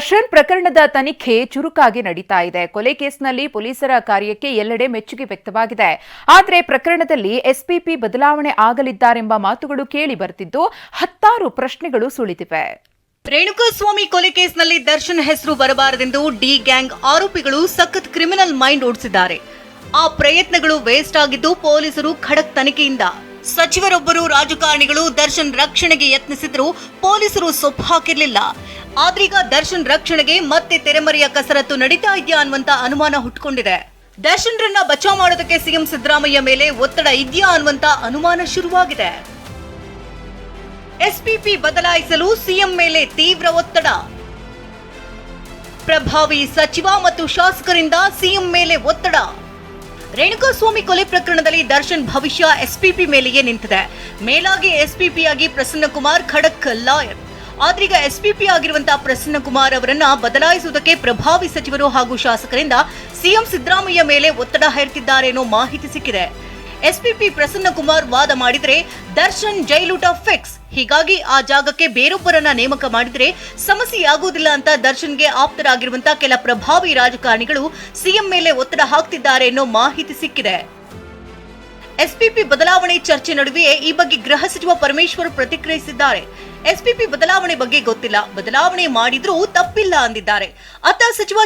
ದರ್ಶನ್ ಪ್ರಕರಣದ ತನಿಖೆ ಚುರುಕಾಗಿ ನಡೀತಾ ಇದೆ. ಕೊಲೆ ಕೇಸ್ನಲ್ಲಿ ಪೊಲೀಸರ ಕಾರ್ಯಕ್ಕೆ ಎಲ್ಲೆಡೆ ಮೆಚ್ಚುಗೆ ವ್ಯಕ್ತವಾಗಿದೆ. ಆದರೆ ಪ್ರಕರಣದಲ್ಲಿ ಎಸ್ಪಿಪಿ ಬದಲಾವಣೆ ಆಗಲಿದ್ದಾರೆಂಬ ಮಾತುಗಳು ಕೇಳಿ ಬರ್ತಿದ್ದು ಹತ್ತಾರು ಪ್ರಶ್ನೆಗಳು ಸುಳಿದಿವೆ. ರೇಣುಕಾಸ್ವಾಮಿ ಕೊಲೆ ಕೇಸ್ನಲ್ಲಿ ದರ್ಶನ್ ಹೆಸರು ಬರಬಾರದೆಂದು ಡಿ ಗ್ಯಾಂಗ್ ಆರೋಪಿಗಳು ಸಖತ್ ಕ್ರಿಮಿನಲ್ ಮೈಂಡ್ ಓಡಿಸಿದ್ದಾರೆ. ಆ ಪ್ರಯತ್ನಗಳು ವೇಸ್ಟ್ ಆಗಿದ್ದು ಪೊಲೀಸರು ಖಡಕ್ ತನಿಖೆಯಿಂದ ಸಚಿವರೊಬ್ಬರು ರಾಜಕಾರಣಿಗಳು ದರ್ಶನ್ ರಕ್ಷಣೆಗೆ ಯತ್ನಿಸಿದ್ರು ಪೊಲೀಸರು ಸೊಪ್ಪು ಹಾಕಿರಲಿಲ್ಲ. ಆದ್ರೀಗ ದರ್ಶನ್ ರಕ್ಷಣೆಗೆ ಮತ್ತೆ ತೆರೆಮರೆಯ ಕಸರತ್ತು ನಡೀತಾ ಇದೆಯಾ ಅನ್ನುವಂತ ಅನುಮಾನ ಹುಟ್ಕೊಂಡಿದೆ. ದರ್ಶನ್ ರನ್ನ ಬಚಾವ್ ಮಾಡೋದಕ್ಕೆ ಸಿಎಂ ಸಿದ್ದರಾಮಯ್ಯ ಮೇಲೆ ಒತ್ತಡ ಇದೆಯಾ ಅನ್ನುವಂತ ಅನುಮಾನ ಶುರುವಾಗಿದೆ. ಎಸ್ಪಿಪಿ ಬದಲಾಯಿಸಲು ಸಿಎಂ ಮೇಲೆ ತೀವ್ರ ಒತ್ತಡ. ಪ್ರಭಾವಿ ಸಚಿವ ಮತ್ತು ಶಾಸಕರಿಂದ ಸಿಎಂ ಮೇಲೆ ಒತ್ತಡ. ರೇಣುಕಾಸ್ವಾಮಿ ಕೊಲೆ ಪ್ರಕರಣದಲ್ಲಿ ದರ್ಶನ್ ಭವಿಷ್ಯ ಎಸ್ಪಿಪಿ ಮೇಲೆಯೇ ನಿಂತಿದೆ. ಮೇಲಾಗಿ ಎಸ್ಪಿಪಿ ಆಗಿ ಪ್ರಸನ್ನ ಕುಮಾರ್ ಖಡಕ್ ಲಾಯರ್. ಆದ್ರೀಗ ಎಸ್ಪಿಪಿ ಆಗಿರುವಂತಹ ಪ್ರಸನ್ನ ಕುಮಾರ್ ಅವರನ್ನ ಬದಲಾಯಿಸುವುದಕ್ಕೆ ಪ್ರಭಾವಿ ಸಚಿವರು ಹಾಗೂ ಶಾಸಕರಿಂದ ಸಿಎಂ ಸಿದ್ದರಾಮಯ್ಯ ಮೇಲೆ ಒತ್ತಡ ಹೇರ್ತಿದ್ದಾರೆ ಅನ್ನೋ ಮಾಹಿತಿ ಸಿಕ್ಕಿದೆ. ಎಸ್ಪಿಪಿ ಪ್ರಸನ್ನ ಕುಮಾರ್ ವಾದ ಮಾಡಿದರೆ ದರ್ಶನ್ ಜೈಲೂಟ ಫಿಕ್ಸ್. ಹೀಗಾಗಿ ಆ ಜಾಗಕ್ಕೆ ಬೇರೊಬ್ಬರನ್ನ ನೇಮಕ ಮಾಡಿದರೆ ಸಮಸ್ಯೆಯಾಗುವುದಿಲ್ಲ ಅಂತ ದರ್ಶನ್ಗೆ ಆಪ್ತರಾಗಿರುವಂತಹ ಕೆಲ ಪ್ರಭಾವಿ ರಾಜಕಾರಣಿಗಳು ಸಿಎಂ ಮೇಲೆ ಒತ್ತಡ ಹಾಕ್ತಿದ್ದಾರೆ ಅನ್ನೋ ಮಾಹಿತಿ ಸಿಕ್ಕಿದೆ. ಎಸ್ಪಿಪಿ ಬದಲಾವಣೆ ಚರ್ಚೆ ನಡುವೆಯೇ ಈ ಬಗ್ಗೆ ಗೃಹ ಸಚಿವ ಪರಮೇಶ್ವರ್ ಪ್ರತಿಕ್ರಿಯಿಸಿದ್ದಾರೆ. ಎಸ್ಪಿಪಿ ಬದಲಾವಣೆ ಬಗ್ಗೆ ಗೊತ್ತಿಲ್ಲ. ಬದಲಾವಣೆ ಮಾಡಿದ್ರೂ ತಪ್ಪಿಲ್ಲ ಅಂದಿದ್ದಾರೆ. ಅತ್ತ ಸಚಿವ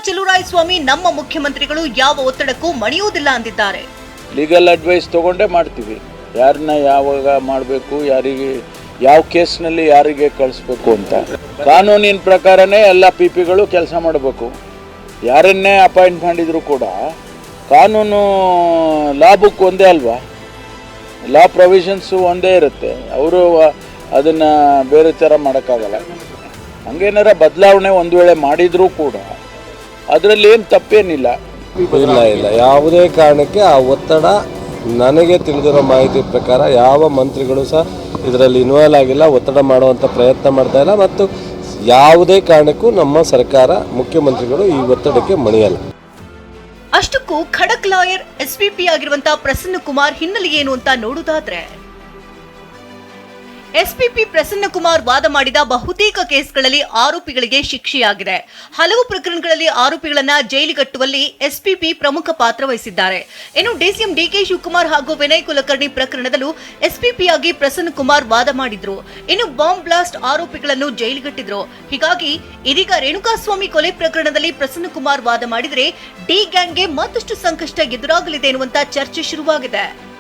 ಸ್ವಾಮಿ ನಮ್ಮ ಮುಖ್ಯಮಂತ್ರಿಗಳು ಯಾವ ಒತ್ತಡಕ್ಕೂ ಮಣಿಯುವುದಿಲ್ಲ ಅಂದಿದ್ದಾರೆ. ಲೀಗಲ್ ಅಡ್ವೈಸ್ ತೊಗೊಂಡೇ ಮಾಡ್ತೀವಿ. ಯಾರನ್ನ ಯಾವಾಗ ಮಾಡಬೇಕು, ಯಾರಿಗೆ, ಯಾವ ಕೇಸ್ನಲ್ಲಿ ಯಾರಿಗೆ ಕಳಿಸ್ಬೇಕು ಅಂತ. ಕಾನೂನಿನ ಪ್ರಕಾರನೇ ಎಲ್ಲ ಪಿ ಪಿಗಳು ಕೆಲಸ ಮಾಡಬೇಕು. ಯಾರನ್ನೇ ಅಪಾಯಿಂಟ್ ಮಾಡಿದರೂ ಕೂಡ ಕಾನೂನು ಲಾ ಬುಕ್ ಒಂದೇ ಅಲ್ವಾ? ಲಾ ಪ್ರೊವಿಷನ್ಸು ಒಂದೇ ಇರುತ್ತೆ. ಅವರು ಅದನ್ನು ಬೇರೆ ಥರ ಮಾಡೋಕ್ಕಾಗಲ್ಲ. ಹಂಗೇನಾರ ಬದಲಾವಣೆ ಒಂದು ವೇಳೆ ಮಾಡಿದರೂ ಕೂಡ ಅದರಲ್ಲಿ ಏನು ತಪ್ಪೇನಿಲ್ಲ. ಇಲ್ಲ ಇಲ್ಲ. ಯಾವುದೇ ಕಾರಣಕ್ಕೆ ಆ ಒತ್ತಡ ನನಗೆ ತಿಳಿದಿರೋ ಮಾಹಿತಿ ಪ್ರಕಾರ ಯಾವ ಮಂತ್ರಿಗಳು ಸಹ ಇದರಲ್ಲಿ ಇನ್ವಾಲ್ವ್ ಆಗಿಲ್ಲ ಒತ್ತಡ ಮಾಡುವಂಥ ಪ್ರಯತ್ನ ಮಾಡ್ತಾ ಇಲ್ಲ ಮತ್ತು ಯಾವುದೇ ಕಾರಣಕ್ಕೂ ನಮ್ಮ ಸರ್ಕಾರ ಮುಖ್ಯಮಂತ್ರಿಗಳು ಈ ಒತ್ತಡಕ್ಕೆ ಮಣಿಯಲ್ಲ. ಅಷ್ಟಕ್ಕೂ ಖಡಕ್ ಲಾಯರ್ ಎಸ್ಪಿಪಿ ಆಗಿರುವಂತಹ ಪ್ರಸನ್ನ ಕುಮಾರ್ ಹಿನ್ನೆಲೆ ಏನು ಅಂತ ನೋಡುವುದಾದ್ರೆ ಎಸ್ಪಿಪಿ ಪ್ರಸನ್ನ ಕುಮಾರ್ ವಾದ ಮಾಡಿದ ಬಹುತೇಕ ಕೇಸ್ಗಳಲ್ಲಿ ಆರೋಪಿಗಳಿಗೆ ಶಿಕ್ಷೆಯಾಗಿದೆ. ಹಲವು ಪ್ರಕರಣಗಳಲ್ಲಿ ಆರೋಪಿಗಳನ್ನ ಜೈಲಿಗಟ್ಟುವಲ್ಲಿ ಎಸ್ಪಿಪಿ ಪ್ರಮುಖ ಪಾತ್ರ ವಹಿಸಿದ್ದಾರೆ. ಇನ್ನು ಡಿಸಿಎಂ ಡಿಕೆ ಶಿವಕುಮಾರ್ ಹಾಗೂ ವಿನಯ್ ಕುಲಕರ್ಣಿ ಪ್ರಕರಣದಲ್ಲೂ ಎಸ್ಪಿಪಿಯಾಗಿ ಪ್ರಸನ್ನ ಕುಮಾರ್ ವಾದ ಮಾಡಿದ್ರು. ಇನ್ನು ಬಾಂಬ್ ಬ್ಲಾಸ್ಟ್ ಆರೋಪಿಗಳನ್ನು ಜೈಲಿಗಟ್ಟಿದ್ರು. ಹೀಗಾಗಿ ಇದೀಗ ರೇಣುಕಾಸ್ವಾಮಿ ಕೊಲೆ ಪ್ರಕರಣದಲ್ಲಿ ಪ್ರಸನ್ನ ಕುಮಾರ್ ವಾದ ಮಾಡಿದರೆ ಡಿ ಗ್ಯಾಂಗ್ಗೆ ಮತ್ತಷ್ಟು ಸಂಕಷ್ಟ ಎದುರಾಗಲಿದೆ ಎನ್ನುವಂತ ಚರ್ಚೆ ಶುರುವಾಗಿದೆ.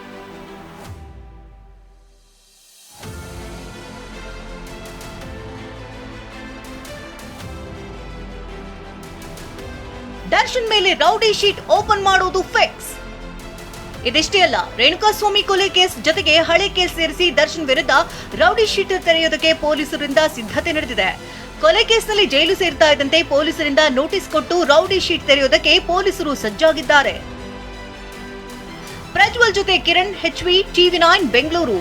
ದರ್ಶನ್ ಮೇಲೆ ರೌಡಿ ಶೀಟ್ ಓಪನ್ ಮಾಡುವುದು ಫಿಕ್ಸ್ ಇದಿಷ್ಟೇ ಅಲ್ಲ ರೇಣುಕಾಸ್ವಾಮಿ ಕೊಲೆ ಕೇಸ್ ಜೊತೆಗೆ ಹಳೆ ಕೇಸ್ ಸೇರಿಸಿ ದರ್ಶನ್ ವಿರುದ್ಧ ರೌಡಿ ಶೀಟ್ ತೆರೆಯೋದಕ್ಕೆ ಪೊಲೀಸರಿಂದ ಸಿದ್ಧತೆ ನಡೆದಿದೆ. ಕೊಲೆ ಕೇಸ್ನಲ್ಲಿ ಜೈಲು ಸೇರ್ತಾ ಇದ್ದಂತೆ ಪೊಲೀಸರಿಂದ ನೋಟಿಸ್ ಕೊಟ್ಟು ರೌಡಿ ಶೀಟ್ ತೆರೆಯೋದಕ್ಕೆ ಪೊಲೀಸರು ಸಜ್ಜಾಗಿದ್ದಾರೆ. ಪ್ರಜ್ವಲ್ ಜೊತೆ Kiran HV TV nine Bengaluru